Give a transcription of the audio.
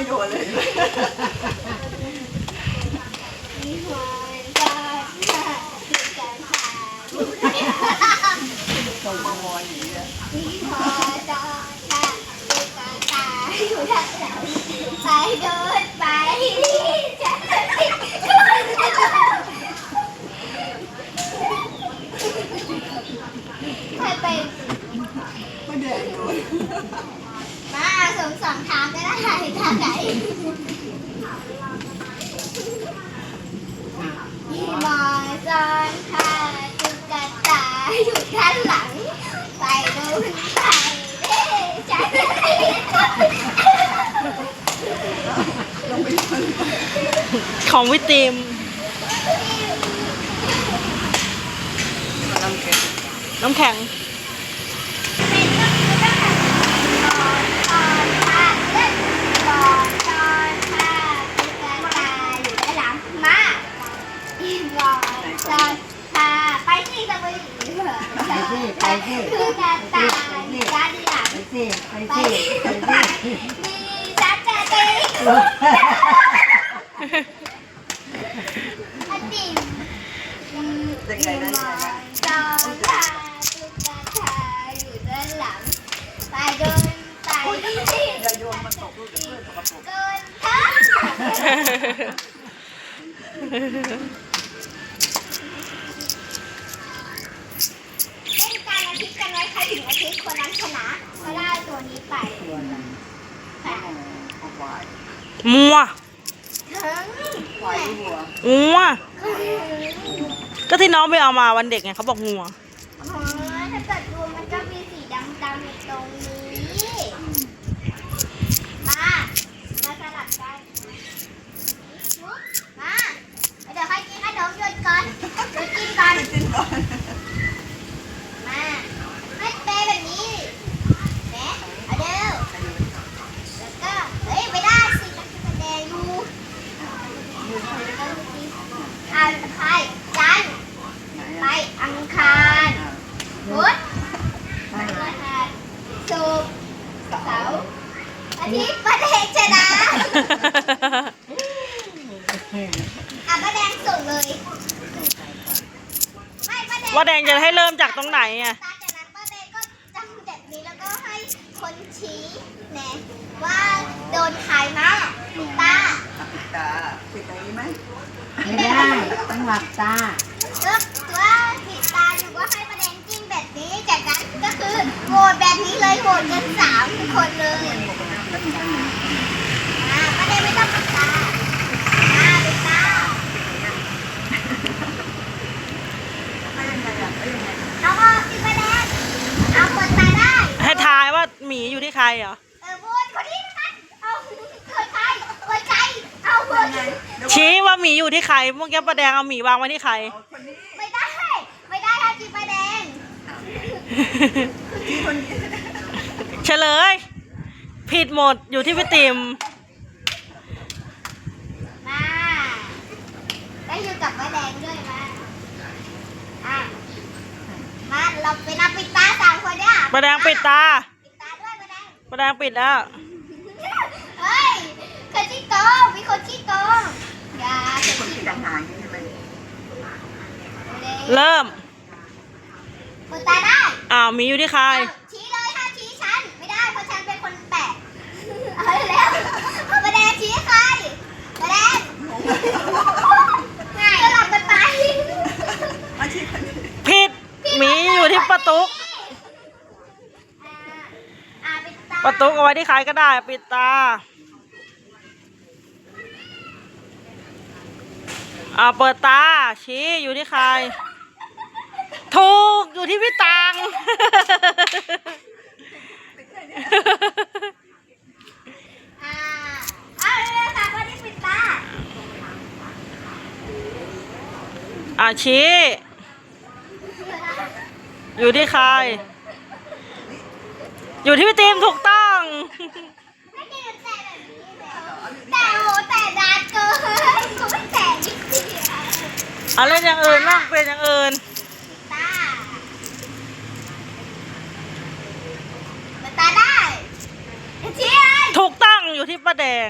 ไม่โดนเลยมีหัวใจคือการทานส่งมามอนอย่างนี้ยมีหัวใจคือการทานไปโดนไปจะใครไปไม่แดงโดน สองสองทางก็ได้ทางไหนมีหมอจอนค่ะจุกกระตาอยู่ด้านหลัง ไปดูไปเด้ฉันลงไปชนของวิติม น้ำแข็ง น้ำแข็ง ตอนตอนค่ะเล่นตอนตอนค่ะจุกกระตายอยู่ด้านหลังมาอีหมอจอนค่ะไปที่สมุย ไปที่ไปที่จุกกระตายอยู่ด้านหลังไปสิไปไปสิไปมีจัดจะตีอดีตมีมาจองทาตุ๊กตาอยู่ด้านหลังไปเดินไปที่อย่าโยนมันตกลูกเดี๋ยวเพื่อนสกปรกเกินทั้งเล่นการอาทิตย์กันไว้ใครถึงอาทิตย์คนนั้นชนะก็ได้ตัวนี้ไป ตัวนั้น ค่ะ เอาควาย มัวงัวงัวก็ที่น้องไปเอามาวันเด็กไงเขาบอกงัวอ๋อถ้าเกิดดูมันก็มีสีดำๆอยู่ตรงนี้ มา มาสลับกันมา เดี๋ยวให้กินขนมหยุดก่อนหยุดกินก่อน กินก่อน มาให้เปย์แบบนี้แหมเอาเร็วแล้วก็ เฮ้ย ไม่ได้สินักแสดงอยู่อ่านใครจันทร์ ไหน ไป อะ อังคาร อะ พุธพฤหัสศุกร์เสาร์อาทิตย์ประเด็นชนะ อะป้าแดงส่งเลยไม่ป้าแดงว่าแดงจะให้เริ่มจากตรงไหนอะ ตาจากนั้นป้าแดงก็จำแบบนี้แล้วก็ให้คนชี้แนะว่าโดนใครมาปิดตาอะปิดตาปิดตานี้ไหมไม่ได้ต้องหลับตาก็ว่าปิดตาอยู่ก็ให้ป้าแดงจิ้มแบบนี้จากนั้นก็คือโหวตแบบนี้เลยโหวตกันสามคนเลยอ่ โหวตชี้ว่าหมีอยู่ที่ใครเมื่อกี้ประแดงเอาหมีวางไว้ที่ใครเอาคนนี้ไม่ได้ ไม่ได้ถ้าจีป้าแดงที่คนนี้เฉลย ผิดหมดอยู่ที่พี่ติมมาได้อยู่กับป้าแดงด้วยมาอะมาเราไปนับปิดตาสามคนเนี่ยประแดงปิดตา ดงปิดแล้ว เฮ้ยคนที่โกงมีคนที่โกงอย่าคนที่ดังหางใช่ไหมเริ่มเปิดตาได้ อ้าวมีอยู่ที่ใคร ชี้เลยถ้าชี้ฉัน ไม่ได้เพราะฉันเป็นคนแปลกเอาแล้วเอาประแดงชี้ใครประแดงง่ายสลับกันไป อาชีพคนนี้ ผิดหมีอยู่ที่ประตุก อ่าอ่า ประตุกเอาไว้ที่ใครก็ได้ ปิดตา เอาเปิดตา ชี้อยู่ที่ใคร ถูกอยู่ที่พี่ตังอาเอาเร็วๆค่ะคนที่ปิตาอ่าชี้ อยู่ที่ใคร อยู่ที่พี่ตีมถูกต้อง ไม่ได้แต่แบบนี้เลยแต่โหแต่ดาดเกินก็ไม่แต่นิดเดียวเอาเล่นอย่างอื่นบ้างเป็นอย่างอื่น ตาตาได้ชี้เลยถูกต้องอยู่ที่ป้าแดง